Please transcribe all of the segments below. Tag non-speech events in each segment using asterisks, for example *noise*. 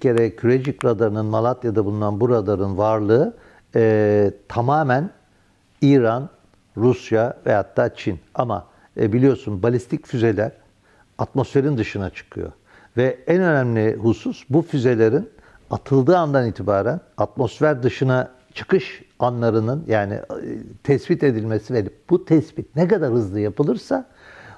kere Kürecik radarının Malatya'da bulunan bu radarın varlığı e, tamamen İran, Rusya ve hatta Çin. Ama e, biliyorsun balistik füzeler atmosferin dışına çıkıyor. Ve en önemli husus bu füzelerin atıldığı andan itibaren atmosfer dışına çıkış anlarının yani e, tespit edilmesi ve bu tespit ne kadar hızlı yapılırsa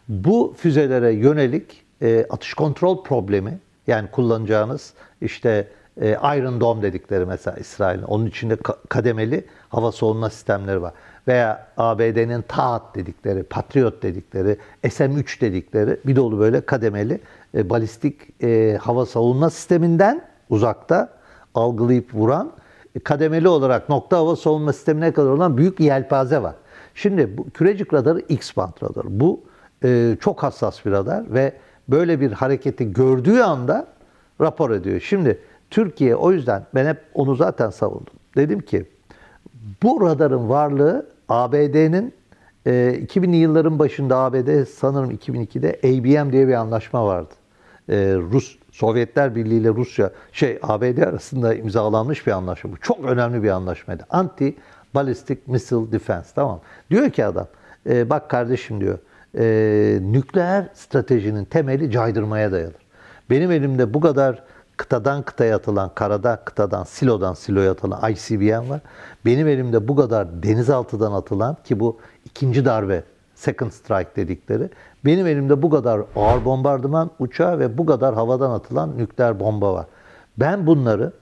bu füzelere yönelik e, atış kontrol problemi yani kullanacağınız işte e, Iron Dome dedikleri mesela İsrail'in onun içinde ka- kademeli hava savunma sistemleri var. Veya ABD'nin TAAT dedikleri, Patriot dedikleri, SM-3 dedikleri bir dolu böyle kademeli e, balistik e, hava savunma sisteminden uzakta algılayıp vuran e, kademeli olarak nokta hava savunma sistemine kadar olan büyük yelpaze var. Şimdi bu kürecik radarı X-band radarı. Bu e, çok hassas bir radar ve böyle bir hareketi gördüğü anda rapor ediyor. Şimdi Türkiye o yüzden ben hep onu zaten savundum. Dedim ki bu radarın varlığı ABD'nin e, 2000'li yılların başında ABD sanırım 2002'de ABM diye bir anlaşma vardı. E, Rus Sovyetler Birliği ile Rusya şey ABD arasında imzalanmış bir anlaşma. Bu çok önemli bir anlaşmaydı. Anti Ballistic Missile Defense tamam. Diyor ki adam e, bak kardeşim diyor e, nükleer stratejinin temeli caydırmaya dayanır. Benim elimde bu kadar kıtadan kıtaya atılan, karada kıtadan, silodan siloya atılan ICBM var. Benim elimde bu kadar denizaltıdan atılan ki bu ikinci darbe, second strike dedikleri. Benim elimde bu kadar ağır bombardıman uçağı ve bu kadar havadan atılan nükleer bomba var. Ben bunları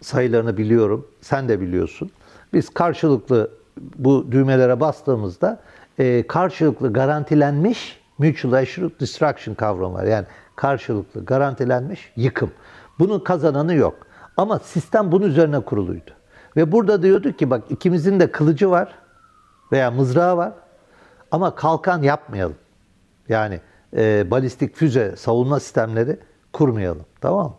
sayılarını biliyorum, sen de biliyorsun. Biz karşılıklı bu düğmelere bastığımızda e, karşılıklı garantilenmiş mutual assured destruction kavramı var. Yani karşılıklı garantilenmiş yıkım. Bunun kazananı yok. Ama sistem bunun üzerine kuruluydu. Ve burada diyordu ki bak ikimizin de kılıcı var veya mızrağı var ama kalkan yapmayalım. Yani e, balistik füze savunma sistemleri kurmayalım. Tamam?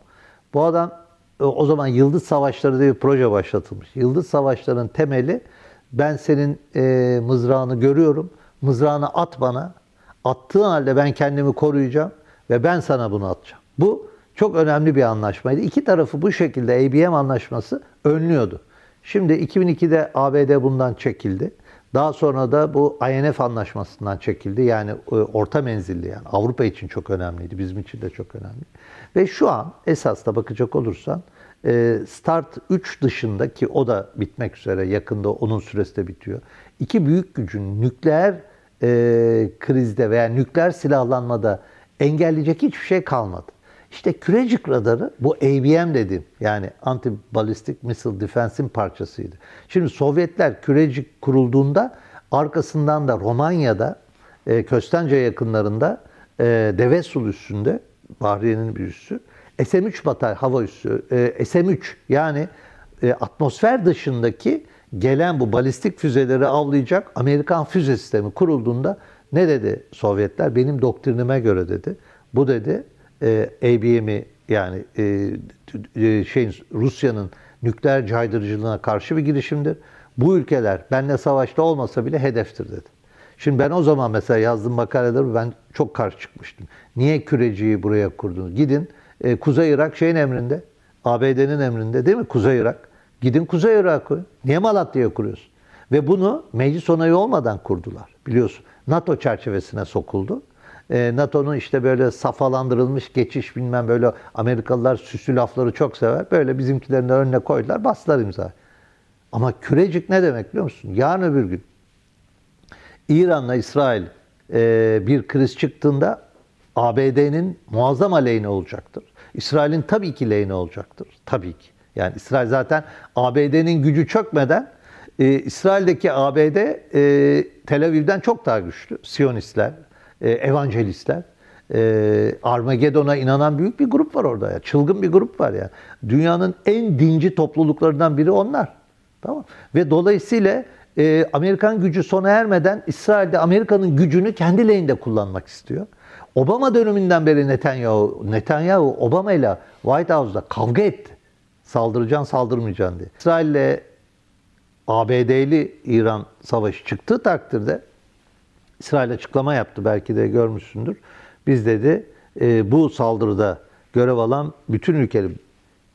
Bu adam e, o zaman Yıldız Savaşları diye bir proje başlatılmış. Yıldız Savaşları'nın temeli ben senin e, mızrağını görüyorum. Mızrağını at bana. Attığın halde ben kendimi koruyacağım ve ben sana bunu atacağım. Bu çok önemli bir anlaşmaydı. İki tarafı bu şekilde ABM anlaşması önlüyordu. Şimdi 2002'de ABD bundan çekildi. Daha sonra da bu INF anlaşmasından çekildi. Yani e, orta menzilli yani Avrupa için çok önemliydi. Bizim için de çok önemli. Ve şu an esas da bakacak olursan e, Start 3 dışında ki o da bitmek üzere yakında onun süresi de bitiyor. İki büyük gücün nükleer e, krizde veya nükleer silahlanmada engelleyecek hiçbir şey kalmadı. İşte kürecik radarı bu ABM dedim. Yani Anti Ballistic Missile Defense'in parçasıydı. Şimdi Sovyetler kürecik kurulduğunda arkasından da Romanya'da e, Köstence yakınlarında e, Devesul üssünde Bahriye'nin bir üssü SM-3 batar hava üssü e, SM-3 yani e, atmosfer dışındaki gelen bu balistik füzeleri avlayacak Amerikan füze sistemi kurulduğunda ne dedi Sovyetler? Benim doktrinime göre dedi. Bu dedi e, ABM'i yani e, e, şeyin Rusya'nın nükleer caydırıcılığına karşı bir girişimdir. Bu ülkeler benle savaşta olmasa bile hedeftir dedi. Şimdi ben o zaman mesela yazdığım makaleleri ben çok karşı çıkmıştım. Niye küreciyi buraya kurdunuz? Gidin e, Kuzey Irak şeyin emrinde, ABD'nin emrinde değil mi? Kuzey Irak. Gidin Kuzey Irak'a koyun. Niye Malatya'ya kuruyorsun? Ve bunu meclis onayı olmadan kurdular biliyorsun. NATO çerçevesine sokuldu. E, NATO'nun işte böyle safalandırılmış geçiş bilmem böyle Amerikalılar süslü lafları çok sever. Böyle bizimkilerin önüne koydular bastılar imza. Ama kürecik ne demek biliyor musun? Yarın öbür gün İran'la İsrail e, bir kriz çıktığında ABD'nin muazzam aleyhine olacaktır. İsrail'in tabii ki lehine olacaktır. Tabii ki. Yani İsrail zaten ABD'nin gücü çökmeden e, İsrail'deki ABD e, Tel Aviv'den çok daha güçlü. Siyonistler, e, evangelistler. E, Armageddon'a inanan büyük bir grup var orada ya. Çılgın bir grup var ya. Dünyanın en dinci topluluklarından biri onlar. Tamam. Ve dolayısıyla e, Amerikan gücü sona ermeden İsrail'de Amerika'nın gücünü kendi lehinde kullanmak istiyor. Obama döneminden beri Netanyahu, Netanyahu Obama ile White House'da kavga etti. Saldıracaksın, saldırmayacaksın diye. İsrail'le ABD'li İran savaşı çıktığı takdirde İsrail açıklama yaptı belki de görmüşsündür. Biz dedi e, bu saldırıda görev alan bütün ülkeleri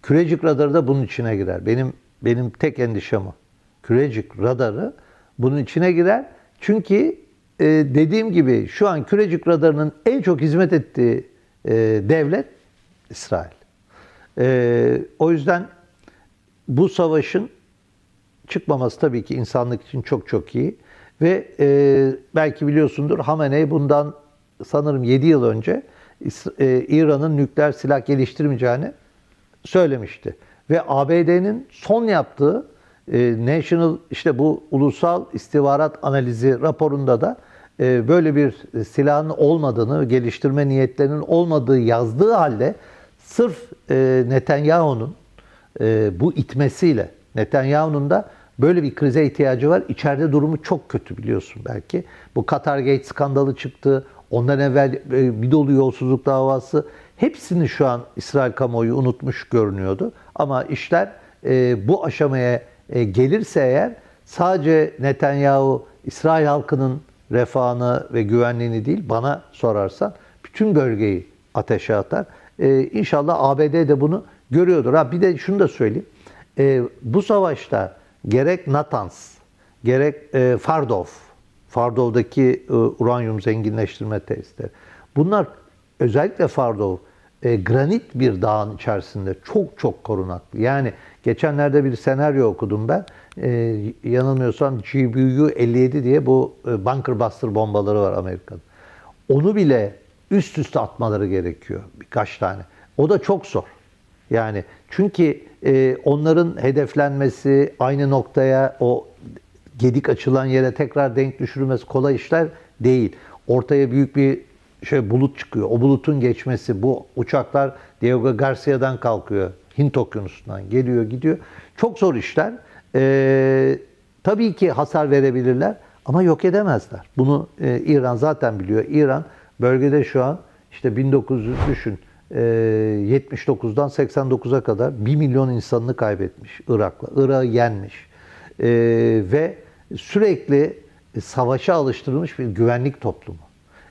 Kürecik radarı da bunun içine girer. Benim benim tek endişem o. Kürecik radarı bunun içine girer. Çünkü e, dediğim gibi şu an Kürecik radarının en çok hizmet ettiği e, devlet İsrail. E, o yüzden bu savaşın çıkmaması tabii ki insanlık için çok çok iyi. Ve e, belki biliyorsundur Hamenei bundan sanırım 7 yıl önce e, İran'ın nükleer silah geliştirmeyeceğini söylemişti. Ve ABD'nin son yaptığı e, National işte bu ulusal istihbarat analizi raporunda da e, böyle bir silahın olmadığını, geliştirme niyetlerinin olmadığı yazdığı halde sırf e, Netanyahu'nun e, bu itmesiyle Netanyahu'nun da böyle bir krize ihtiyacı var. İçeride durumu çok kötü biliyorsun belki. Bu Qatar Gate skandalı çıktı. Ondan evvel e, bir dolu yolsuzluk davası. Hepsini şu an İsrail kamuoyu unutmuş görünüyordu. Ama işler e, bu aşamaya e, gelirse eğer sadece Netanyahu İsrail halkının refahını ve güvenliğini değil bana sorarsan bütün bölgeyi ateşe atar. Ee, inşallah ABD de bunu görüyordur. Ha bir de şunu da söyleyeyim. Ee, bu savaşta gerek Natanz, gerek e, Fardov, Fardov'daki e, uranyum zenginleştirme tesisleri. Bunlar özellikle Fardov e, granit bir dağın içerisinde çok çok korunaklı. Yani geçenlerde bir senaryo okudum ben. E, yanılmıyorsam GBU 57 diye bu e, bunker buster bombaları var Amerika'da. Onu bile üst üste atmaları gerekiyor birkaç tane. O da çok zor. Yani çünkü e, onların hedeflenmesi aynı noktaya o gedik açılan yere tekrar denk düşürülmesi kolay işler değil. Ortaya büyük bir şey bulut çıkıyor. O bulutun geçmesi bu uçaklar Diego Garcia'dan kalkıyor. Hint Okyanusu'ndan geliyor gidiyor. Çok zor işler. Ee, tabii ki hasar verebilirler ama yok edemezler. Bunu e, İran zaten biliyor. İran bölgede şu an işte 1900 düşün e, 79'dan 89'a kadar 1 milyon insanını kaybetmiş Irak'la. Irak'ı yenmiş. E, ve sürekli savaşa alıştırılmış bir güvenlik toplumu.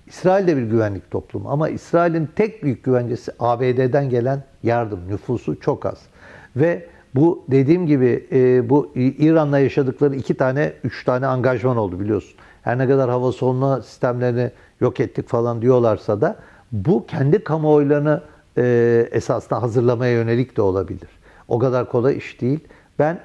İsrail de bir güvenlik toplumu ama İsrail'in tek büyük güvencesi ABD'den gelen yardım. Nüfusu çok az. Ve bu dediğim gibi e, bu İran'la yaşadıkları iki tane, üç tane angajman oldu biliyorsun. Her ne kadar hava savunma sistemlerini yok ettik falan diyorlarsa da bu kendi kamuoylarını e, esasında hazırlamaya yönelik de olabilir. O kadar kolay iş değil. Ben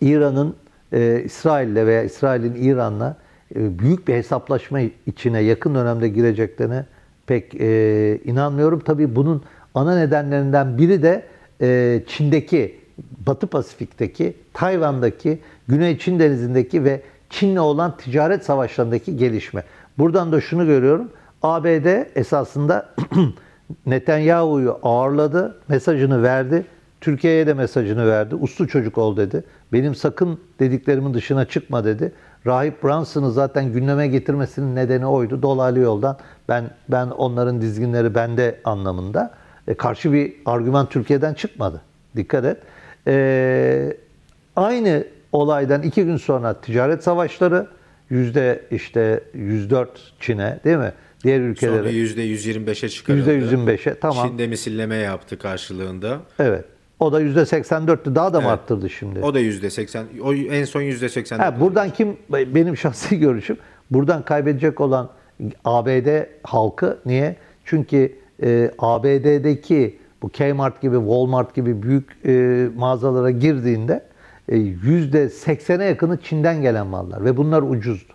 İran'ın e, İsrail'le veya İsrail'in İran'la e, büyük bir hesaplaşma içine yakın dönemde gireceklerine pek e, inanmıyorum. Tabii bunun ana nedenlerinden biri de e, Çin'deki, Batı Pasifik'teki, Tayvan'daki, Güney Çin Denizi'ndeki ve Çin'le olan ticaret savaşlarındaki gelişme. Buradan da şunu görüyorum. ABD esasında *clears throat* Netanyahu'yu ağırladı, mesajını verdi. Türkiye'ye de mesajını verdi. Uslu çocuk ol dedi. Benim sakın dediklerimin dışına çıkma dedi. Rahip Brunson'ı zaten gündeme getirmesinin nedeni oydu. Dolaylı yoldan ben ben onların dizginleri bende anlamında. E, karşı bir argüman Türkiye'den çıkmadı. Dikkat et. E, aynı olaydan iki gün sonra ticaret savaşları yüzde işte 104 Çin'e değil mi? Diğer Sonra ülkelere %125'e çıkarıldı. %125'e tamam. Çin de misilleme yaptı karşılığında. Evet. O da %84'tü. Daha da mı Evet. arttırdı şimdi? O da %80. O en son %80. Ha, buradan kim benim *laughs* şahsi görüşüm buradan kaybedecek olan ABD halkı niye? Çünkü e, ABD'deki bu Kmart gibi Walmart gibi büyük e, mağazalara girdiğinde yüzde %80'e yakını Çin'den gelen mallar ve bunlar ucuzdu.